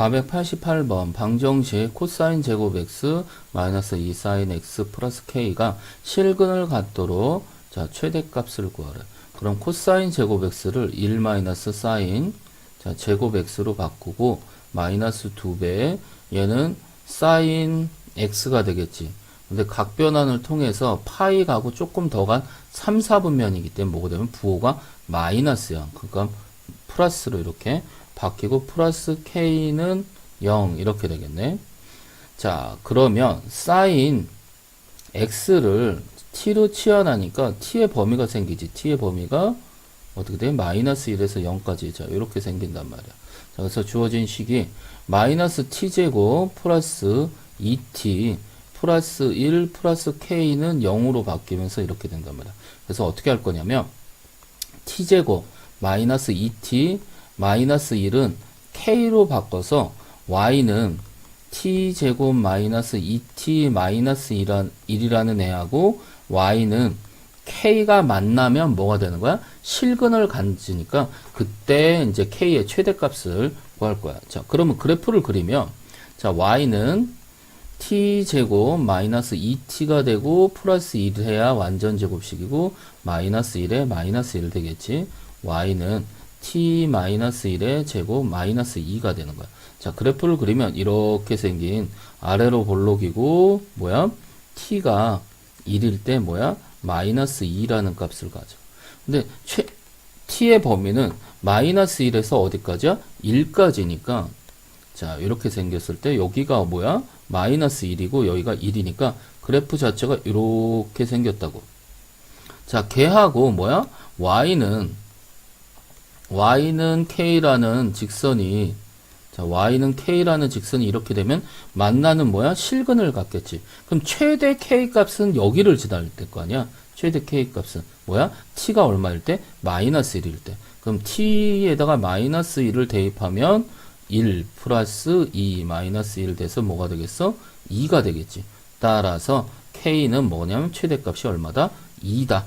488번 방정식 코사인 제곱 x 마이너스 2 사인 x 플러스 k가 실근을 갖도록 자 최대값을 구하래. 그럼 코사인 제곱 x를 1 마이너스 사인 자 제곱 x로 바꾸고 마이너스 2배 얘는 사인 x가 되겠지. 근데 각 변환을 통해서 파이 가고 조금 더 간 3, 4분면이기 때문에 뭐가 되면 부호가 마이너스야. 그러니까 플러스로 이렇게 바뀌고 플러스 k는 0 이렇게 되겠네. 자, 그러면 사인 x를 t로 치환하니까 t의 범위가 생기지. t의 범위가 어떻게 돼? 마이너스 1에서 0까지 자, 이렇게 생긴단 말이야. 자, 그래서 주어진 식이 마이너스 t제곱 플러스 2t 플러스 1 플러스 k는 0으로 바뀌면서 이렇게 된단 말이야. 그래서 어떻게 할 거냐면 t제곱 마이너스 2t 마이너스 1은 k로 바꿔서 y는 t제곱 마이너스 2t 마이너스 1이라는 애하고 y는 k가 만나면 뭐가 되는 거야? 실근을 가지니까 그때 이제 k의 최대값을 구할 거야. 자, 그러면 그래프를 그리면 자, y는 t제곱 마이너스 2t가 되고 플러스 1 해야 완전 제곱식이고 마이너스 1에 마이너스 1 되겠지. y는 t 마이너스 1의 제곱 마이너스 2가 되는 거야. 자, 그래프를 그리면 이렇게 생긴 아래로 볼록이고 뭐야? t가 1일 때 뭐야? 마이너스 2라는 값을 가져. 근데 최 t의 범위는 마이너스 1에서 어디까지야? 1까지니까 자, 이렇게 생겼을 때 여기가 뭐야? 마이너스 1이고 여기가 1이니까 그래프 자체가 이렇게 생겼다고. 자, 걔하고 뭐야? y는 y는 k라는 직선이 자, y는 k라는 직선이 이렇게 되면 만나는 뭐야? 실근을 갖겠지. 그럼 최대 k 값은 여기를 지날 때 거 아니야? 최대 k 값은 뭐야? t가 얼마일 때? 마이너스 1일 때. 그럼 t에다가 마이너스 1을 대입하면 1 플러스 2 마이너스 1 돼서 뭐가 되겠어? 2가 되겠지. 따라서 k는 뭐냐면 최대값이 얼마다? 2다.